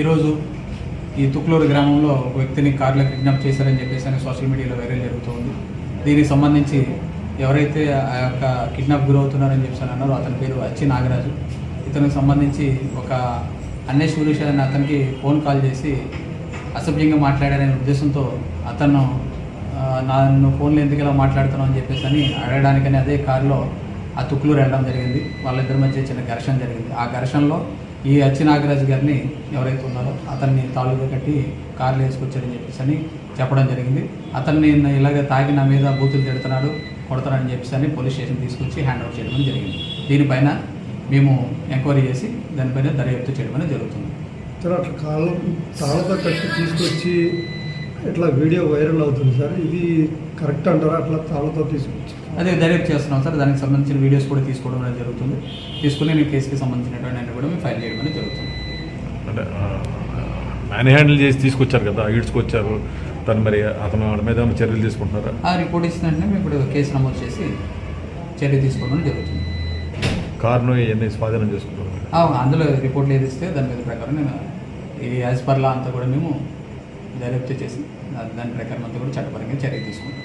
ఈరోజు ఈ తుక్లూరు గ్రామంలో ఒక వ్యక్తిని కార్లో కిడ్నాప్ చేశారని చెప్పేసి అని సోషల్ మీడియాలో వైరల్ జరుగుతుంది. దీనికి సంబంధించి ఎవరైతే ఆ యొక్క కిడ్నాప్ గురవుతున్నారని చెప్పేసి అన్నారో అతని పేరు అచ్చి నాగరాజు. ఇతనికి సంబంధించి ఒక అన్నే శివరీష్ అని అతనికి ఫోన్ కాల్ చేసి అసభ్యంగా మాట్లాడారనే ఉద్దేశంతో అతను నన్ను ఫోన్లో ఎందుకు ఇలా మాట్లాడుతున్నావు అని చెప్పేసి అని అడగడానికని అదే కారులో ఆ తుక్లూరు వెళ్ళడం జరిగింది. వాళ్ళిద్దరి మధ్య చిన్న ఘర్షణ జరిగింది. ఆ ఘర్షణలో ఈ అచ్చి నాగరాజు గారిని ఎవరైతే ఉన్నారో అతన్ని తాళుగా కట్టి కార్లు వేసుకొచ్చారని చెప్పేసి అని చెప్పడం జరిగింది. అతన్ని ఇలాగ తాగి నా మీద బూతులు తిడుతున్నాడు కొడతాడని చెప్పేసి అని పోలీస్ స్టేషన్ తీసుకొచ్చి హ్యాండ్ ఓవర్ చేయడం జరిగింది. దీనిపైన మేము ఎంక్వైరీ చేసి దానిపైన దర్యాప్తు చేయడం అనేది జరుగుతుంది. సార్ అట్లా కాళ్ళ కట్టి తీసుకొచ్చి ఇట్లా వీడియో వైరల్ అవుతుంది సార్? ఇది కరెక్ట్ అంటారా? అట్లా తాళ్ళతో తీసుకొచ్చి అదే దర్యాప్తు చేస్తున్నాం సార్. దానికి సంబంధించిన వీడియోస్ కూడా తీసుకోవడం అనేది జరుగుతుంది. తీసుకుని నేను కేసుకి సంబంధించినటువంటి అన్ని కూడా మేము ఫైల్ చేయడం అనేది జరుగుతుంది. అంటే మ్యాన్ హ్యాండిల్ చేసి తీసుకొచ్చారు కదా ఈడ్చుకొచ్చారు. తను మరి అతను వాళ్ళ మీద ఏమైనా చర్యలు తీసుకుంటున్నారా? ఆ రిపోర్ట్ ఇచ్చిన వెంటనే మేము ఇప్పుడు కేసు నమోదు చేసి చర్య తీసుకోవడం జరుగుతుంది. కారును ఇవన్నీ స్వాధీనం చేసుకుంటారు అందులో రిపోర్ట్లు ఏది ఇస్తే దాని మీద ప్రకారం నేను ఈ యాజ్ పర్ లా అంతా కూడా మేము దర్యాప్తు చేసి దాని ప్రకారం అంతా కూడా చట్టపరంగా చర్య తీసుకుంటాం.